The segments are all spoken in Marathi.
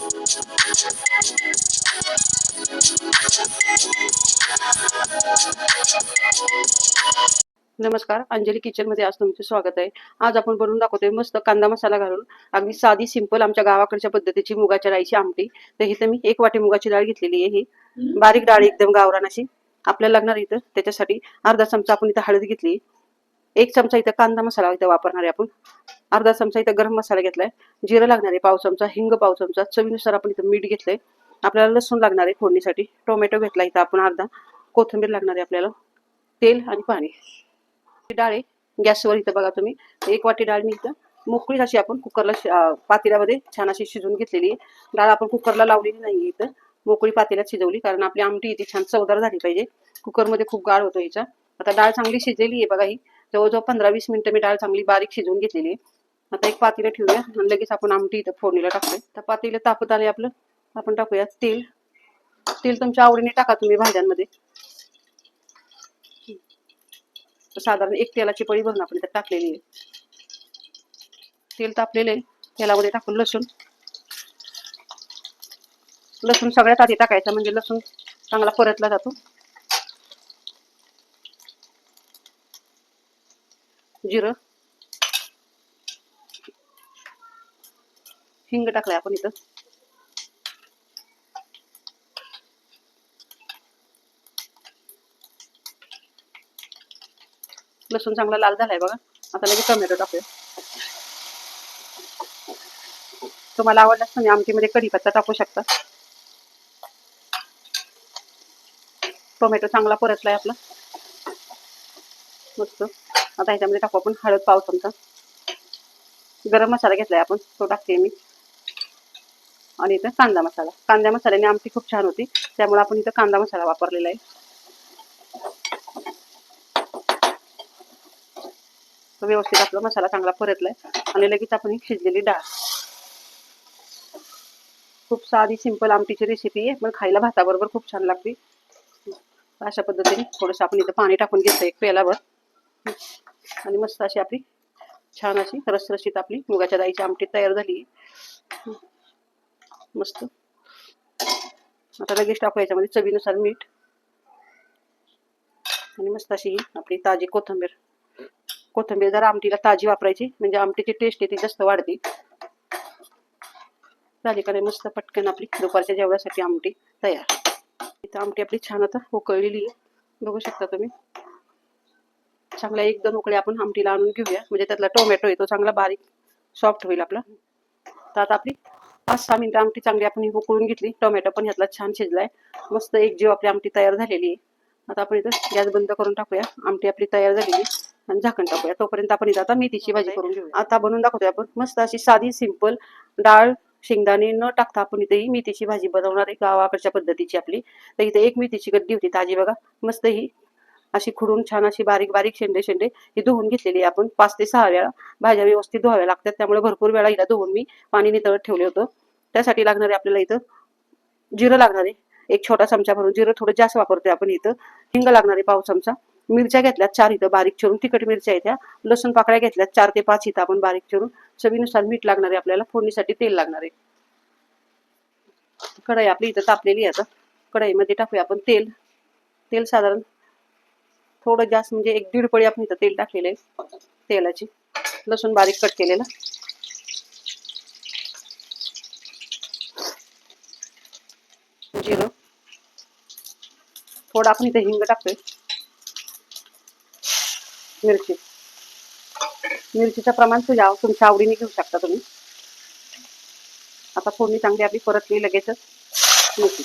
नमस्कार अंजली किचनमध्ये आज तुमचे स्वागत आहे. आज आपण बनवून दाखवतोय मस्त कांदा मसाला घालून. अगदी साधी सिंपल आमच्या गावाकडच्या पद्धतीची मुगाच्या डाळीची आमटी. तर इथं मी एक वाटी मुगाची डाळ घेतलेली आहे. ही बारीक डाळ एकदम गावरान अशी. आपल्याला लागणार इथं त्याच्यासाठी अर्धा चमचा आपण इथं हळद घेतली. एक चमचा इथं कांदा मसाला इथं वापरणार आहे आपण. अर्धा चमचा इथं गरम मसाला घेतलाय. जिरं लागणार आहे पाव चमचा हिंग पाव चमचा. चवीनुसार आपण इथं मीठ घेतलंय. आपल्याला लसूण लागणार आहे फोडणीसाठी. टोमॅटो घेतला इथं आपण अर्धा. कोथिंबीर लागणार आहे आपल्याला. तेल आणि पाणी. डाळ आहे. गॅसवर इथं बघा तुम्ही. एक वाटी डाळ मी इथं मोकळी अशी आपण कुकरला पातेल्यामध्ये छान अशी शिजवून घेतलेली आहे. डाळ आपण कुकरला लावलेली नाही इथं. मोकळी पातेल्यात शिजवली. कारण आपली आमटी इथे छान चवदार झाली पाहिजे. कुकरमध्ये खूप गाळ होतो हिचा आता डाळ चांगली शिजलेली आहे बघा ही. जवळजवळ पंधरा वीस मिनिटं मी डाळ चांगली बारीक शिजवून घेतलेली आहे. आता एक पातीला ठेवूया आणि लगेच आपण आमटी इथं फोडणीला टाकूया तर पातीला तापत आले आपलं. आपण टाकूया तेल. तेल तुमच्या आवडीने टाका तुम्ही भाज्यांमध्ये साधारण एक तेलाची पळी भरून आपण त्यात टाकलेली आहे. तेल तापलेले तेलामध्ये टाकून लसूण. लसूण सगळ्यात आधी टाकायचा म्हणजे लसूण चांगला परतला जातो. जिरं. हिंग टाकलाय आपण इथं. लसूण चांगला लाल झालाय बघा. आता लगेच टोमॅटो टाकूया. तुम्हाला आवडल्यास तुम्ही आमटीमध्ये कढीपत्ता टाकू शकता. टोमॅटो चांगला परतलाय आपला. मस्त. आता ह्याच्यामध्ये टाकू आपण हळद पाव चमचा. गरम मसाला घेतलाय आपण तो टाकते मी. आणि इथं कांदा मसाला. कांदा मसाल्याने आमटी खूप छान होती. त्यामुळे आपण इथं कांदा मसाला वापरलेला आहे. तो व्यवस्थित आपला मसाला चांगला परतलाय. आणि लगेच आपण ही शिजलेली डाळ. खूप साधी सिंपल आमटीची रेसिपी आहे पण खायला भाताबरोबर खूप छान लागते. अशा पद्धतीने थोडंसं आपण इथं पाणी टाकून घेतलंय एक पेलावर. आणि मस्त अशी आपली छान अशी रसरशीत आपली मुगाच्या दाईची आमटी तयार झाली. मस्त. आता लगेच टाकू याच्यामध्ये चवीनुसार मीठ. आणि मस्त अशी ही आपली ताजी कोथिंबीर. कोथिंबीर जरा आमटीला ताजी वापरायची म्हणजे आमटीची टेस्ट आहे ती जास्त वाढते. झाली का नाही मस्त पटकन आपली दुपारच्या जेवणासाठी आमटी तयार. इथं आमटी आपली छान आता उकळलेली आहे. बघू शकता तुम्ही. चांगला एक दोन उकळे आपण आमटीला आणून घेऊया. म्हणजे त्यातला टोमॅटो आहे तो चांगला बारीक सॉफ्ट होईल आपला. तर आता आपली पाच सहा मिनिटं आमटी चांगली आपण उकळून घेतली. टोमॅटो पण ह्यातला छान शिजलाय. मस्त एक जीव आपली आमटी तयार झालेली आहे. आता आपण इथं गॅस बंद करून टाकूया. आमटी आपली तयार झालेली आणि झाकण टाकूया. तोपर्यंत आपण इथं आता मेथीची भाजी करून घेऊ आता बनवून दाखवतोय आपण. मस्त अशी साधी सिंपल डाळ शेंगदाणे न टाकता आपण इथे ही मेथीची भाजी बनवणार आहे गावाकडच्या पद्धतीची आपली. तर इथे एक मेथीची गड्डी होती ताजी बघा. मस्त ही अशी खुडून छान अशी बारीक बारीक शेंडे शेंडे ही धुवून घेतलेली आहे आपण. पाच ते सहा वेळा भाज्या व्यवस्थित धुवाव्या लागतात. त्यामुळे भरपूर वेळा हिला धुवून मी पाणी नितळत ठेवले होतं. त्यासाठी लागणारे आपल्याला इथं जिरं लागणार आहे एक छोटा चमचा भरून जिरं थोडं जास्त वापरतोय आपण इथं. हिंग लागणारे पाव चमचा. मिरच्या घेतल्यात चार इथं बारीक चिरून. तिखट मिरच्या आहेत त्या लसूण पाकळ्या घेतल्यात चार ते पाच इथं आपण बारीक चिरून. चवीनुसार मीठ लागणार आहे आपल्याला. फोडणीसाठी तेल लागणार. आहे कढई आपली इथं तापलेली आहे आता. कढईमध्ये टाकूया आपण तेल. तेल साधारण थोडं जास्त म्हणजे एक दीड पळी आपण इथं तेल टाकलेलं आहे तेलाची. लसूण बारीक कट केलेलं. जिरं. थोडं आपण इथे हिंग टाकतोय. मिरची. मिरचीचं प्रमाण तुझ्या तुमच्या आवडीने घेऊ शकता तुम्ही. आता फोडणी चांगली आपली परतली लगेचच. मिरची.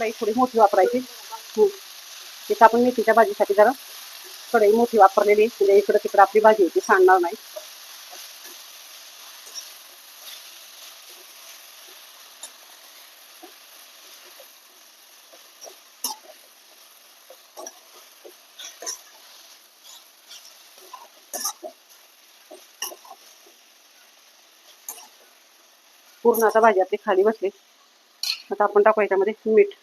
कढई थोडी मोठी वापरायची. तिथं आपण मेथीच्या भाजीसाठी जरा कढई मोठी वापरलेली म्हणजे इकडं तिकडं आपली भाजी होती सांडणार नाही. पूर्ण आता भाजी आपली खाली बसली. आता आपण टाकू याच्यामध्ये मीठ.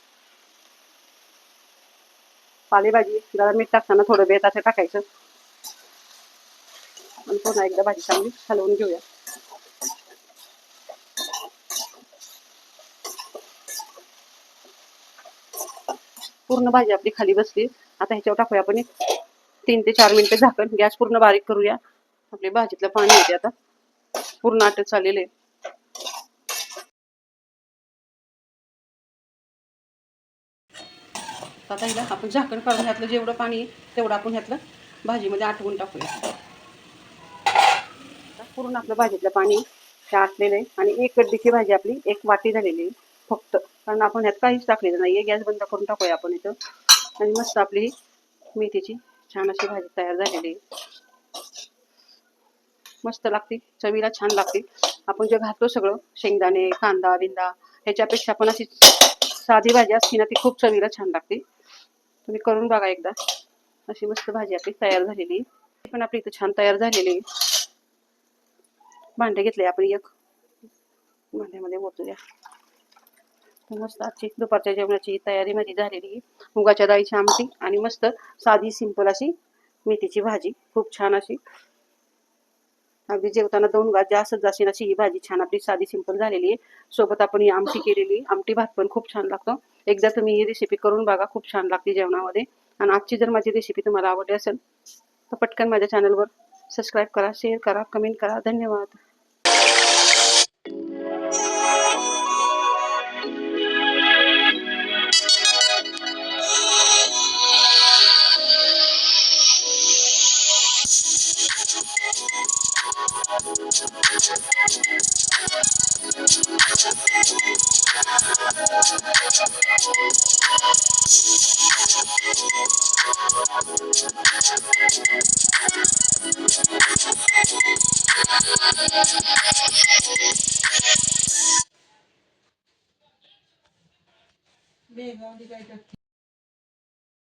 पालेभाजी जरा मीठ टाकताना थोडं बेत असं टाकायचं. आणि पुन्हा एकदा भाजी चांगली हलवून घेऊया. पूर्ण भाजी आपली खाली बसली. आता ह्याच्यावर टाकूया आपण एक तीन ते चार मिनिटं झाकण. गॅस पूर्ण बारीक करूया. आपली भाजीतलं पाणी येते आता. पूर्ण आटत चाललेलं आहे. आता हिला आपण झाकण काढून घातलं जेवढं पाणी तेवढं आपण ह्यातलं भाजीमध्ये आटवून टाकूया. पूर्ण आपलं भाजीतलं पाणी ते आटलेलं आहे आणि एक गड्डीची भाजी आपली एक वाटी झालेली आहे फक्त. कारण आपण ह्यात काहीच टाकलेलं नाही गॅस बंद करून टाकूया आपण इथं. आणि मस्त आपली ही मेथीची छान अशी भाजी तयार झालेली आहे. मस्त लागते चवीला छान लागते आपण जे घालतो सगळं शेंगदाणे कांदा बिंदा ह्याच्यापेक्षा पण अशी साधी भाजी असते ना ती खूप चवीला छान लागते. तुम्ही करून बघा एकदा. अशी मस्त भाजी आपली तयार झालेली. आहे. ती पण आपली इथं छान तयार झालेली. आहे भांडे घेतले आपण एक. भांड्यामध्ये ओतूया. तर मस्त आजची दुपारच्या जेवणाची तयारी माझी झालेली. मुगाच्या डाळीची आमटी आणि मस्त साधी सिंपल अशी मेथीची भाजी. खूप छान अशी. अगदी जेवताना दोन गाज जास्त जाशील अशी ही भाजी छान आपली साधी सिंपल झालेली आहे. सोबत आपण ही आमटी केलेली. आमटी भात पण खूप छान लागतो. एकदा तुम्ही ही रेसिपी करून बघा खूप छान लागते जेवणामध्ये. आणि आजची जर माझी रेसिपी तुम्हाला आवडली असेल तर पटकन माझ्या चॅनलवर सबस्क्राईब करा शेअर करा कमेंट करा. धन्यवाद. Thank you. Bene, non dica i